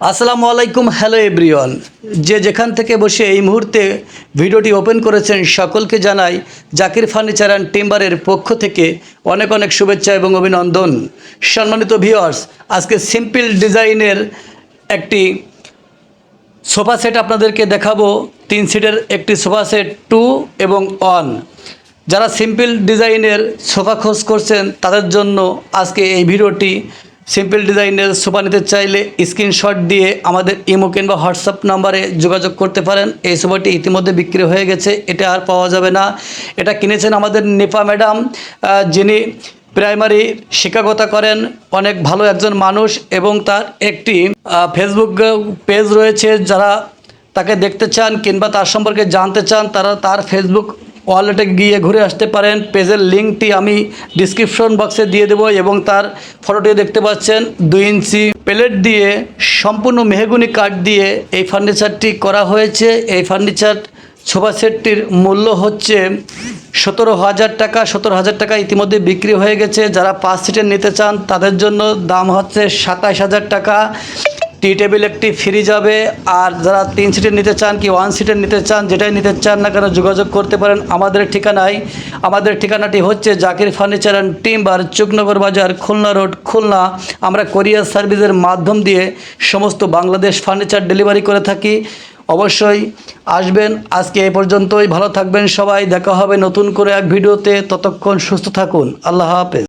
আসসালামু আলাইকুম, hello everyone. যে যেখান থেকে বসে এই মুহূর্তে ভিডিওটি ওপেন করেছেন, সকলকে জানাই জাকির ফার্নিচার অ্যান্ড টিম্বারের পক্ষ থেকে অনেক অনেক শুভেচ্ছা এবং অভিনন্দন। সম্মানিত ভিওয়ার্স আজকে সিম্পল ডিজাইনের একটি সোফা সেট আপনাদেরকে দেখাবো। তিন সিটের একটি সোফা সেট, টু এবং ওয়ান। যারা সিম্পল ডিজাইনের সোফা খোঁজ করছেন, তাদের জন্য আজকে এই ভিডিওটি সিম্পল ডিজাইনের সোফা নিতে চাইলে স্ক্রিনশট দিয়ে আমাদের ইমো কিংবা হোয়াটসঅ্যাপ নাম্বারে যোগাযোগ করতে পারেন। এই সোফাটি ইতিমধ্যে বিক্রি হয়ে গেছে, এটা আর পাওয়া যাবে না। এটা কিনেছেন আমাদের নিপা ম্যাডাম যিনি প্রাইমারি শিক্ষকতা করেন। অনেক ভালো একজন মানুষ এবং তার একটি ফেসবুক পেজ রয়েছে। যারা তাকে দেখতে চান কিংবা তার সম্পর্কে জানতে চান, তারা তার ফেসবুক ওয়ালেটে গিয়ে ঘুরে আসতে পারেন। পেজের লিঙ্কটি আমি ডিসক্রিপশন বক্সে দিয়ে দেবো এবং তার ফটোটিও দেখতে পাচ্ছেন। দুই ইঞ্চি প্লেট দিয়ে সম্পূর্ণ মেহগুনি কাঠ দিয়ে এই ফার্নিচারটি করা হয়েছে। এই ফার্নিচার সোফা সেটটির মূল্য হচ্ছে সতেরো হাজার টাকা। সতেরো হাজার টাকা ইতিমধ্যে বিক্রি হয়ে গেছে। যারা পাঁচ সিটের নিতে চান, তাদের জন্য দাম হচ্ছে সাতাশ হাজার টাকা। টি টেবিল একটি ফ্রি যাবে, আর যারা তিন সিটের নিতে চান কি ওয়ান সিটের নিতে চান, যেটাই নিতে চান না কেন যোগাযোগ করতে পারেন। আমাদের ঠিকানায়, আমাদের ঠিকানাটি হচ্ছে Zakir furniture and timber, Chuknagar Bazar, Khulna road, Khulna. আমরা কোরিয়ার সার্ভিসের মাধ্যম দিয়ে সমস্ত বাংলাদেশ ফার্নিচার ডেলিভারি করে থাকি। অবশ্যই আসবেন। আজকে এ পর্যন্তই। ভালো থাকবেন সবাই। দেখা হবে নতুন করে এক ভিডিওতে। ততক্ষণ সুস্থ থাকুন। আল্লাহ হাফেজ।